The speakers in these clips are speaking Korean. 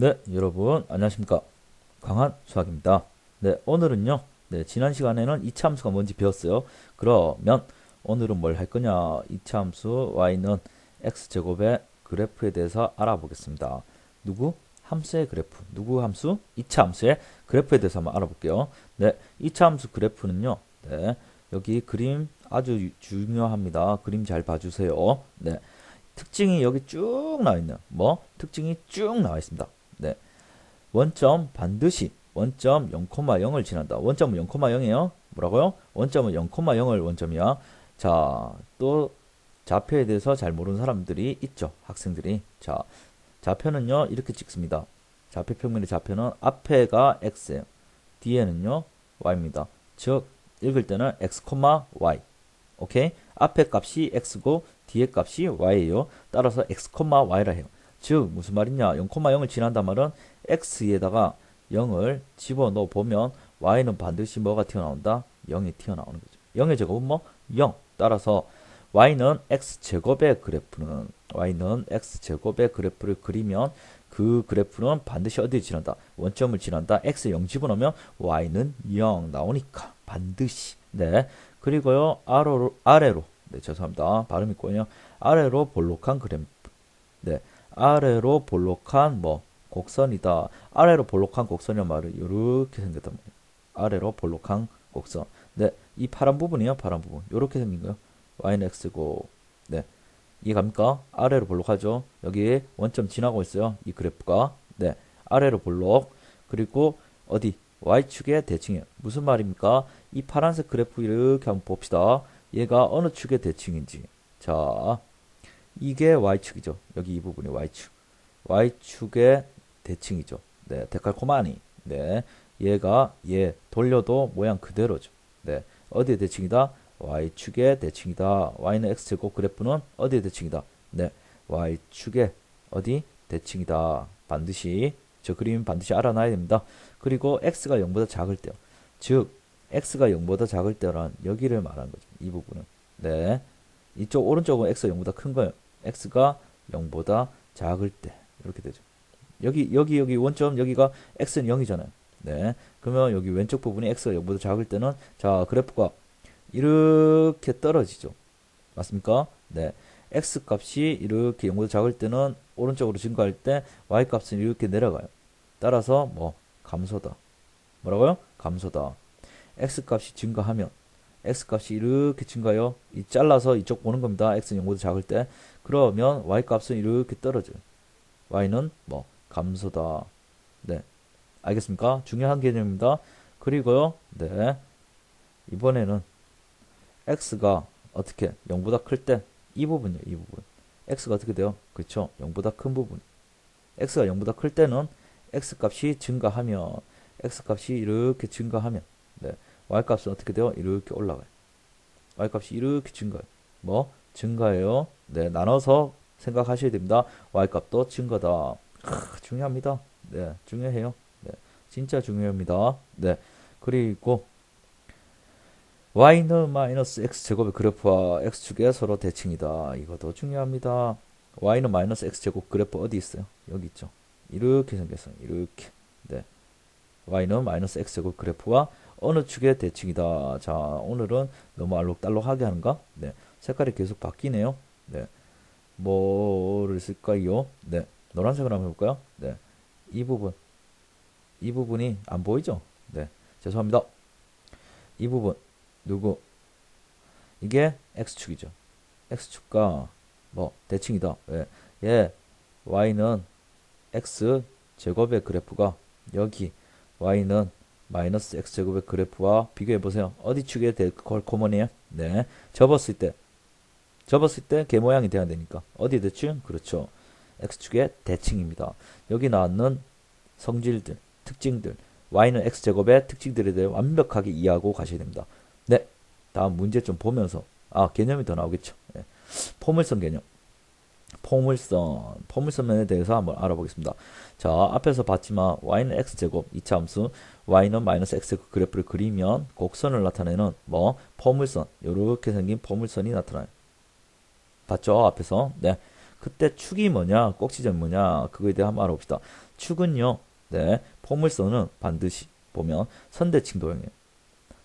네, 여러분 안녕하십니까? 강한 수학입니다. 네, 오늘은요. 네, 지난 시간에는 이차 함수가 뭔지 배웠어요. 그러면 오늘은 뭘 할 거냐? 이차 함수 y는 x제곱의 그래프에 대해서 알아보겠습니다. 누구? 함수의 그래프. 누구 함수? 이차 함수의 그래프에 대해서 한번 알아볼게요. 네, 이차 함수 그래프는요. 네, 여기 그림 아주 유- 중요합니다. 그림 잘 봐주세요. 네, 특징이 여기 쭉 나와 있네요. 뭐? 특징이 쭉 나와 있습니다. 네. 원점 반드시 원점 0,0을 지난다. 원점은 0,0이에요. 뭐라고요? 원점은 0,0을 원점이야. 자, 또 좌표에 대해서 잘 모르는 사람들이 있죠. 학생들이. 자, 좌표는요. 이렇게 찍습니다. 좌표 평면의 좌표는 앞에가 x예요. 뒤에는요. y입니다. 즉 읽을 때는 x, y. 오케이? 앞에 값이 x고 뒤에 값이 y예요. 따라서 x, y라 해요. 즉 무슨 말이냐? 0,0을 지난단 말은 x에다가 0을 집어넣어 보면 y는 반드시 뭐가 튀어나온다? 0이 튀어나오는 거죠. 0의 제곱은 뭐? 0. 따라서 y는 x제곱의 그래프는 y는 x제곱의 그래프를 그리면 그 그래프는 반드시 어디에 지난다? 원점을 지난다. x 0 집어넣으면 y는 0 나오니까 반드시. 네. 그리고요. 아래로 아래로 네, 죄송합니다. 발음이 꼬요. 아래로 볼록한 그래프. 네. 아래로 볼록한 뭐 곡선이다. 아래로 볼록한 곡선이란 말은 이렇게 생겼단 말이에요. 아래로 볼록한 곡선. 네, 이 파란 부분이요, 파란 부분. 이렇게 생긴 거요. y는 x고, 네, 이해 갑니까? 아래로 볼록하죠. 여기 원점 지나고 있어요. 이 그래프가. 네, 아래로 볼록. 그리고 어디 y축의 대칭이에요. 무슨 말입니까? 이 파란색 그래프 이렇게 한번 봅시다. 얘가 어느 축의 대칭인지. 자, 이게 y축이죠. 여기 이 부분이 y축. y축의 대칭이죠. 네, 데칼코마니. 네, 얘가 얘 돌려도 모양 그대로죠. 네, 어디의 대칭이다? y축의 대칭이다. y는 x제곱 그래프는 어디의 대칭이다? 네, y축의 어디? 대칭이다. 반드시 저 그림 반드시 알아놔야 됩니다. 그리고 x가 0보다 작을 때요. 즉 x가 0보다 작을 때란 여기를 말하는 거죠. 이 부분은. 네. 이쪽 오른쪽은 x가 0보다 큰 거예요. X가 0보다 작을 때 이렇게 되죠. 여기 여기 여기 원점 여기가 x는 0이잖아요. 네. 그러면 여기 왼쪽 부분이 x가 0보다 작을 때는 자 그래프가 이렇게 떨어지죠. 맞습니까? 네. x 값이 이렇게 0보다 작을 때는 오른쪽으로 증가할 때 y 값은 이렇게 내려가요. 따라서 뭐 감소다. 뭐라고요? 감소다. x 값이 증가하면 x 값이 이렇게 증가요. 이 잘라서 이쪽 보는 겁니다. x는 0보다 작을 때. 그러면 y 값은 이렇게 떨어져요. y는 뭐 감소다. 네. 알겠습니까? 중요한 개념입니다. 그리고요. 네. 이번에는 x가 어떻게 0보다 클 때 이 부분이요. 이 부분. x가 어떻게 돼요? 그렇죠. 0보다 큰 부분. x가 0보다 클 때는 x 값이 증가하면 x 값이 이렇게 증가하면 네. y 값은 어떻게 돼요? 이렇게 올라가요. y 값이 이렇게 증가해요. 뭐? 증가해요. 네, 나눠서 생각하셔야 됩니다. y 값도 증가다. 크, 중요합니다. 네, 중요해요. 네, 진짜 중요합니다. 네, 그리고 y는 마이너스 x 제곱의 그래프와 x축의 서로 대칭이다. 이것도 중요합니다. y는 마이너스 x 제곱 그래프 어디 있어요? 여기 있죠. 이렇게 생겼어요. 이렇게. 네. y는 마이너스 x 제곱 그래프와 어느 축의 대칭이다. 자, 오늘은 너무 알록달록하게 하는가? 네. 색깔이 계속 바뀌네요. 네. 뭐를 쓸까요? 네. 노란색으로 한번 해볼까요? 네. 이 부분. 이 부분이 안 보이죠? 네. 죄송합니다. 이 부분. 누구? 이게 x축이죠. x축과 뭐 대칭이다. 왜? 예. y는 x 제곱의 그래프가 여기 y는 마이너스 x제곱의 그래프와 비교해 보세요. 어디 축에 콜코먼이에요? 네. 접었을 때 접었을 때 개 모양이 돼야 되니까 어디 대칭? 그렇죠. x축의 대칭입니다. 여기 나왔는 성질들, 특징들 y는 x제곱의 특징들에 대해 완벽하게 이해하고 가셔야 됩니다. 네. 다음 문제 좀 보면서 아 개념이 더 나오겠죠. 네. 포물선 개념. 포물선, 포물선면에 대해서 한번 알아보겠습니다. 자, 앞에서 봤지만 y는 x제곱, 2차 함수, y는 마이너스 x제곱 그래프를 그리면 곡선을 나타내는 뭐 포물선, 요렇게 생긴 포물선이 나타나요. 봤죠? 앞에서. 네. 그때 축이 뭐냐, 꼭지점이 뭐냐, 그거에 대해 한번 알아봅시다. 축은요, 네, 포물선은 반드시 보면 선대칭 도형이에요.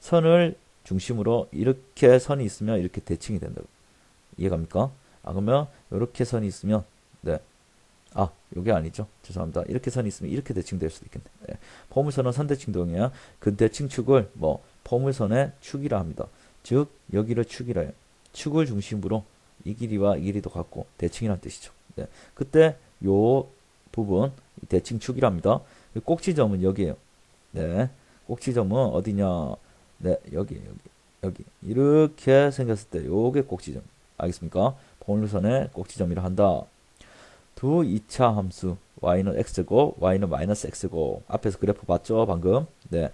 선을 중심으로 이렇게 선이 있으면 이렇게 대칭이 된다고. 이해갑니까? 아, 그러면 이렇게 선이 있으면, 네. 아, 요게 아니죠. 죄송합니다. 이렇게 선이 있으면 이렇게 대칭될 수도 있겠네. 네. 포물선은 선대칭 도형이야. 그 대칭축을 뭐 포물선의 축이라 합니다. 즉 여기를 축이라 해요. 축을 중심으로 이 길이와 이 길이도 같고 대칭이라는 뜻이죠. 네. 그때 요 부분 대칭축이랍니다. 꼭지점은 여기에요. 네. 꼭지점은 어디냐? 네, 여기 여기 여기 이렇게 생겼을 때 요게 꼭지점. 알겠습니까? 포물선의 꼭지점이라 한다. 두 2차 함수 y는 x고 y는 마이너스 x고 앞에서 그래프 봤죠 방금 네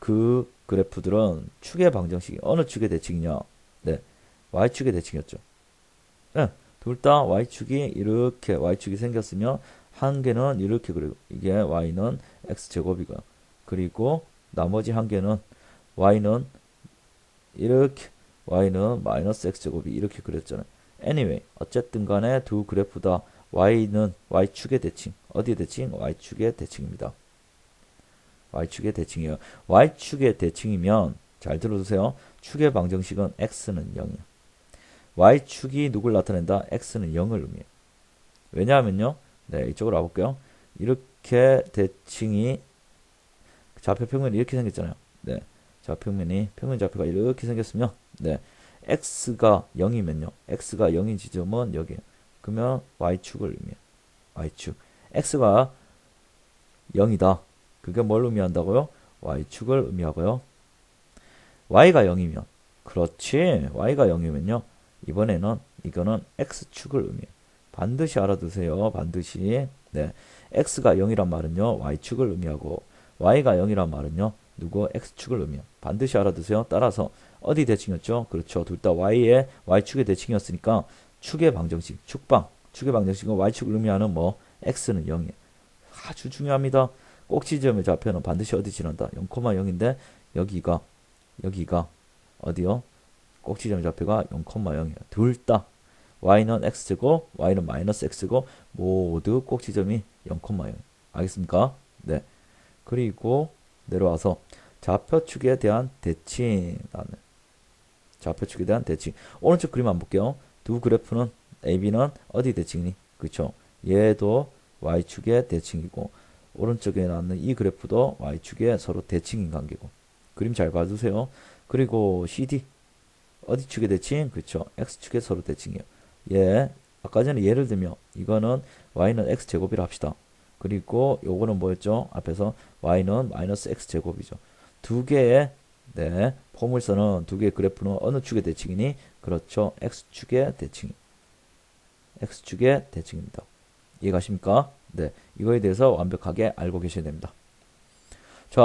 그 그래프들은 축의 방정식이 어느 축의 대칭이냐 네 y축의 대칭이었죠 네, 둘 다 y축이 이렇게 y축이 생겼으면 한 개는 이렇게 그리고 이게 y는 x제곱이고요 그리고 나머지 한 개는 y는 이렇게 y는 마이너스 x제곱이 이렇게 그렸잖아요 anyway 어쨌든 간에 두 그래프 다 y는 y축의 대칭. 어디의 대칭? y축의 대칭입니다. y축의 대칭이에요. y축의 대칭이면 잘 들어주세요. 축의 방정식은 x는 0이에요. Y축이 누굴 나타낸다? x는 0을 의미해요. 왜냐하면요. 네, 이쪽으로 와볼게요. 이렇게 대칭이 좌표 평면이 이렇게 생겼잖아요. 네. 좌표평면이 평면 좌표가 이렇게 생겼으면 네. x가 0이면요. x가 0인 지점은 여기에요. 그러면 y축을 의미해. y축. x가 0이다. 그게 뭘 의미한다고요? y축을 의미하고요. y가 0이면 그렇지. y가 0이면요. 이번에는 이거는 x축을 의미해. 반드시 알아두세요. 반드시. 네. x가 0이란 말은요. y축을 의미하고 y가 0이란 말은요. 누구 x축을 의미해. 반드시 알아두세요. 따라서 어디 대칭이었죠? 그렇죠. 둘 다 y의 y축의 대칭이었으니까 축의 방정식, 축방, 축의 방정식은 y축을 의미하는 뭐 x는 0이에요. 아주 중요합니다. 꼭지점의 좌표는 반드시 어디 지난다. 0,0인데 여기가 여기가 어디요? 꼭지점의 좌표가 0,0이에요. 둘다 y는 x고 y는 마이너스 x고 모두 꼭지점이 0,0. 알겠습니까? 네. 그리고 내려와서 좌표축에 대한 대칭 나는 좌표축에 대한 대칭. 오른쪽 그림 한번 볼게요. 두 그래프는 AB는 어디 대칭이니? 그렇죠. 얘도 Y축의 대칭이고 오른쪽에 나왔는 이 그래프도 Y축의 서로 대칭인 관계고 그림 잘 봐주세요. 그리고 CD 어디 축의 대칭? 그렇죠. X축의 서로 대칭이에요. 얘 아까 전에 예를 들면 이거는 Y는 X제곱이라 합시다. 그리고 요거는 뭐였죠? 앞에서 Y는 마이너스 X제곱이죠. 두 개의 네, 포물선은 두 개의 그래프는 어느 축의 대칭이니? 그렇죠. X축의 대칭. X축의 대칭입니다. 이해가십니까? 네. 이거에 대해서 완벽하게 알고 계셔야 됩니다. 자,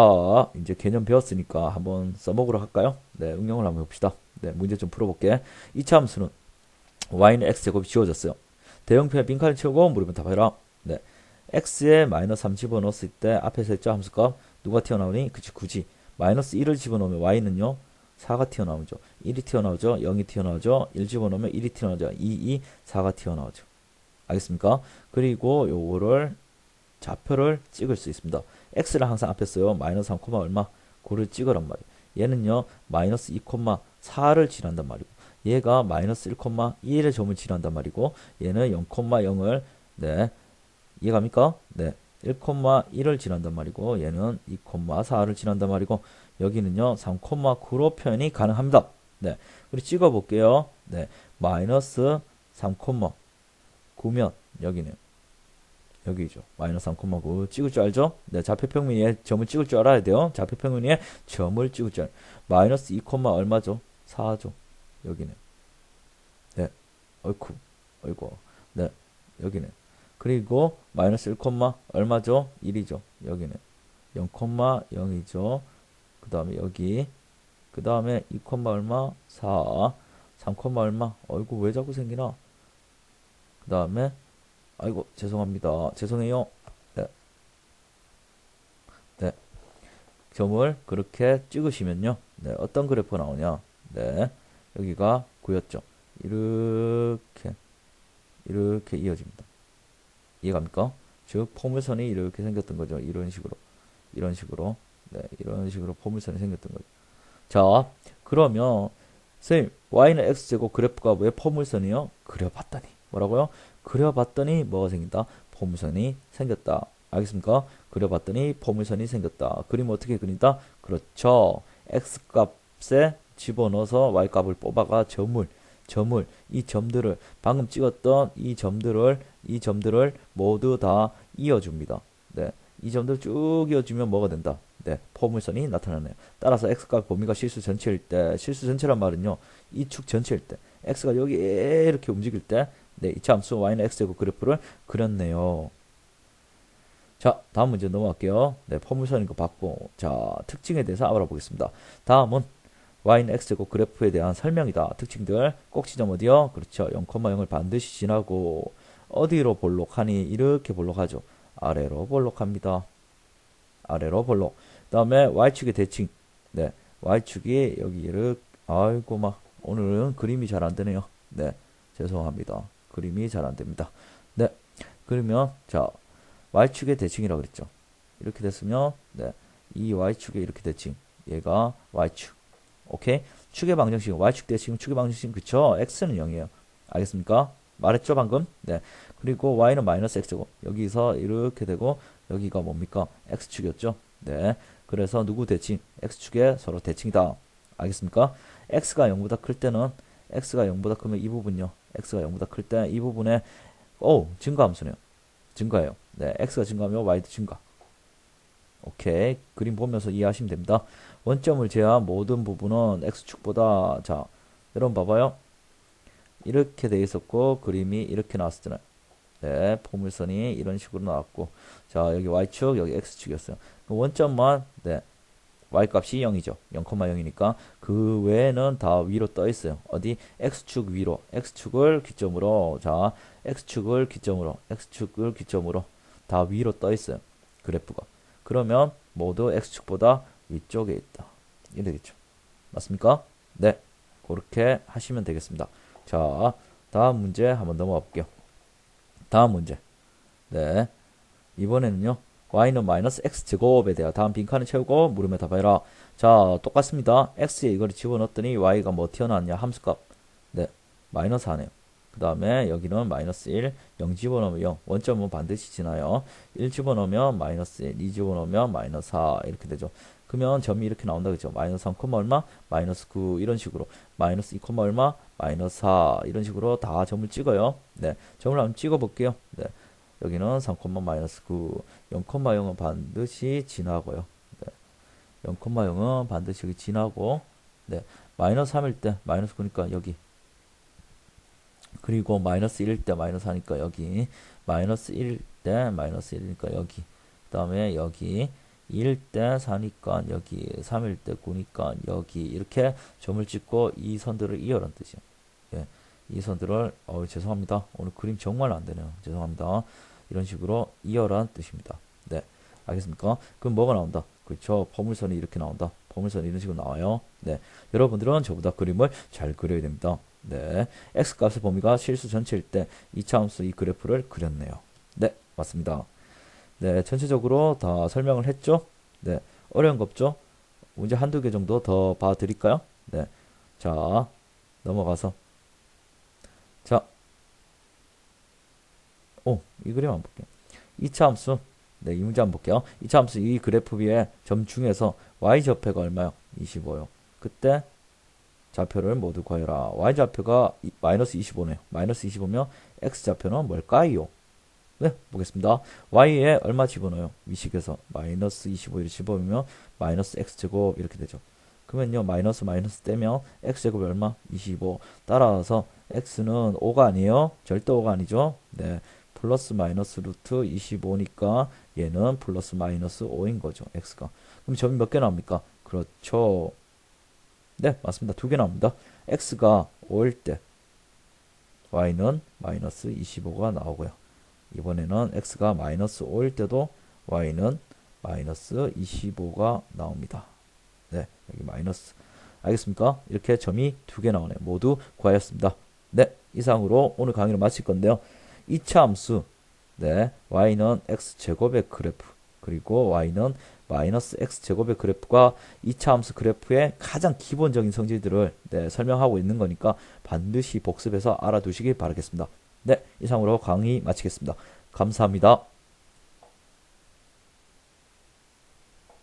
이제 개념 배웠으니까 한번 써먹으러 할까요? 네, 응용을 한번 해봅시다. 네, 문제 좀 풀어볼게. 2차 함수는 y는 x제곱이 지워졌어요. 대형표에 빈칸을 채우고 물으면 답해라. 네. x에 마이너스 3 집어넣었을 때 앞에서 했죠 함수값 누가 튀어나오니? 그치 굳이 마이너스 1을 집어넣으면 y는요 4가 튀어나오죠. 1이 튀어나오죠. 0이 튀어나오죠. 1 집어넣으면 1이 튀어나오죠. 2, 2, 4가 튀어나오죠. 알겠습니까? 그리고 요거를 좌표를 찍을 수 있습니다. x를 항상 앞에 써요. 마이너스 3, 얼마? 9를 찍으란 말이에요. 얘는요. 마이너스 2, 4를 지난단 말이고 얘가 마이너스 1, 1의 점을 지난단 말이고 얘는 0, 0을 네 이해갑니까? 네 1,1을 지난단 말이고 얘는 2,4를 지난단 말이고 여기는요 3,9로 표현이 가능합니다. 네, 우리 찍어 볼게요. 네, 마이너스 3,9면 여기는 여기죠. 마이너스 3,9 찍을 줄 알죠? 네, 좌표평면에 점을 찍을 줄 알아야 돼요. 좌표평면에 점을 찍을 줄 알. 마이너스 2, 얼마죠? 4죠. 여기는. 네, 어이쿠, 어이구. 네, 여기는. 그리고 마이너스 1, 얼마죠? 1이죠. 여기는 0,0이죠. 그 다음에 여기 그 다음에 2, 얼마? 4 3, 얼마? 어이구 왜 자꾸 생기나? 그 다음에 아이고 죄송합니다. 죄송해요. 네. 네. 점을 그렇게 찍으시면요. 네. 어떤 그래프 나오냐? 네. 여기가 9였죠. 이렇게 이렇게 이어집니다. 이해갑니까? 즉 포물선이 이렇게 생겼던 거죠. 이런 식으로. 이런 식으로. 네, 이런 식으로 포물선이 생겼던 거죠. 자, 그러면 선생님, y는 x제곱 그래프가 왜 포물선이요? 그려봤더니 뭐라고요? 그려봤더니 뭐가 생긴다? 포물선이 생겼다. 알겠습니까? 그려봤더니 포물선이 생겼다. 그림 어떻게 그린다? 그렇죠. x값에 집어넣어서 y값을 뽑아가 점을 점을 이 점들을 방금 찍었던 이 점들을 이 점들을 모두 다 이어줍니다. 네. 이 점들 쭉 이어주면 뭐가 된다? 네, 포물선이 나타나네요. 따라서 x값 범위가 실수 전체일 때, 실수 전체란 말은요, 이 축 전체일 때, x가 여기 이렇게 움직일 때, 네, 이차 함수 y는 x제곱 그래프를 그렸네요. 자, 다음 문제 넘어갈게요. 네, 포물선인 거 봤고, 자, 특징에 대해서 알아보겠습니다. 다음은 y는 x제곱 그래프에 대한 설명이다. 특징들, 꼭 지점 어디요? 그렇죠. 0,0을 반드시 지나고, 어디로 볼록하니? 이렇게 볼록하죠. 아래로 볼록합니다. 아래로 볼록. 다음에 y축의 대칭. 네. y축이 여기 이렇게 아이고 막 오늘은 그림이 잘 안 되네요. 네. 죄송합니다. 그림이 잘 안 됩니다. 네. 그러면 자, y축의 대칭이라고 그랬죠. 이렇게 됐으면 네. 이 y축의 이렇게 대칭. 얘가 y축. 오케이? 축의 방정식 y축 대칭 축의 방정식 그쵸? x는 0이에요. 알겠습니까? 말했죠 방금? 네. 그리고 y는 마이너스 x고 여기서 이렇게 되고 여기가 뭡니까? x축이었죠? 네. 그래서 누구 대칭? x축에 서로 대칭이다. 알겠습니까? x가 0보다 클 때는 x가 0보다 크면 이 부분요. X가 0보다 클 때 이 부분에 오 증가 함수네요. 증가해요. 네, x가 증가하면 y도 증가. 오케이. 그림 보면서 이해하시면 됩니다. 원점을 제한 모든 부분은 x축보다 자 여러분 봐봐요. 이렇게 돼 있었고 그림이 이렇게 나왔었잖아요. 네, 포물선이 이런 식으로 나왔고 자 여기 y축 여기 x축이었어요. 그 원점만 네 y값이 0이죠. 0,0이니까 그 외에는 다 위로 떠 있어요. 어디 x축 위로 x축을 기점으로 자 x축을 기점으로 x축을 기점으로 다 위로 떠 있어요. 그래프가. 그러면 모두 x축보다 위쪽에 있다. 이러겠죠. 맞습니까? 네. 그렇게 하시면 되겠습니다. 자, 다음 문제 한번 넘어가 볼게요. 다음 문제. 네. 이번에는요. Y는 마이너스 x제곱에 대한 다음 빈칸을 채우고 물음에 답해라. 자, 똑같습니다. x에 이걸 집어넣었더니 y가 뭐 튀어나왔냐? 함수값. 네. 마이너스 하네요. 그 다음에 여기는 마이너스 1, 0 집어넣으면 0. 원점은 반드시 지나요. 1 집어넣으면 마이너스 1, 2 집어넣으면 마이너스 4 이렇게 되죠. 그러면 점이 이렇게 나온다 그죠? 마이너스 3, 얼마? 마이너스 9 이런 식으로 마이너스 2, 얼마? 마이너스 4 이런 식으로 다 점을 찍어요. 네, 점을 한번 찍어 볼게요. 네, 여기는 3, 마이너스 9, 0,0은 반드시 지나고요. 네, 0,0은 반드시 여기 지나고 네, 마이너스 3일 때 마이너스 9니까 여기 그리고 마이너스 1일 때 마이너스 하니까 여기 마이너스 1일 때 마이너스 1이니까 여기 그 다음에 여기 1일 때 4니까 여기 3일 때 9니까 여기 이렇게 점을 찍고 이 선들을 이어란 뜻이에요. 예. 이 선들을 어 죄송합니다. 오늘 그림 정말 안 되네요. 죄송합니다. 이런 식으로 이어란 뜻입니다. 네. 알겠습니까? 그럼 뭐가 나온다? 그렇죠. 포물선이 이렇게 나온다. 포물선이 이런 식으로 나와요. 네. 여러분들은 저보다 그림을 잘 그려야 됩니다. 네. x값의 범위가 실수 전체일 때 이차함수 이 그래프를 그렸네요. 네, 맞습니다. 네, 전체적으로 다 설명을 했죠? 네, 어려운 거 없죠? 문제 한두 개 정도 더 봐드릴까요? 네, 자, 넘어가서. 자, 오, 이 그림 한번 볼게요. 이차 함수, 네, 이 문제 한번 볼게요. 이차 함수 이 그래프 위에 점 중에서 y좌표가 얼마요? 25요. 그때 좌표를 모두 구하여라. y좌표가 마이너스 25네요. 마이너스 25면 x좌표는 뭘까요? 네, 보겠습니다. y에 얼마 집어넣어요? 미식에서 마이너스 25를 집어넣으면 마이너스 x제곱 이렇게 되죠. 그러면요, 마이너스 마이너스 떼면 x제곱이 얼마? 25. 따라서 x는 5가 아니에요? 절대 5가 아니죠? 네, 플러스 마이너스 루트 25니까 얘는 플러스 마이너스 5인 거죠, x가. 그럼 점이 몇 개 나옵니까? 그렇죠. 네, 맞습니다. 두 개 나옵니다. x가 5일 때 y는 마이너스 25가 나오고요. 이번에는 x가 마이너스 5일 때도 y는 마이너스 25가 나옵니다. 네, 여기 마이너스. 알겠습니까? 이렇게 점이 두 개 나오네요. 모두 구하였습니다. 네, 이상으로 오늘 강의를 마칠 건데요. 2차 함수, 네, y는 x제곱의 그래프, 그리고 y는 마이너스 x제곱의 그래프가 2차 함수 그래프의 가장 기본적인 성질들을 네, 설명하고 있는 거니까 반드시 복습해서 알아두시기 바라겠습니다. 네, 이상으로 강의 마치겠습니다. 감사합니다.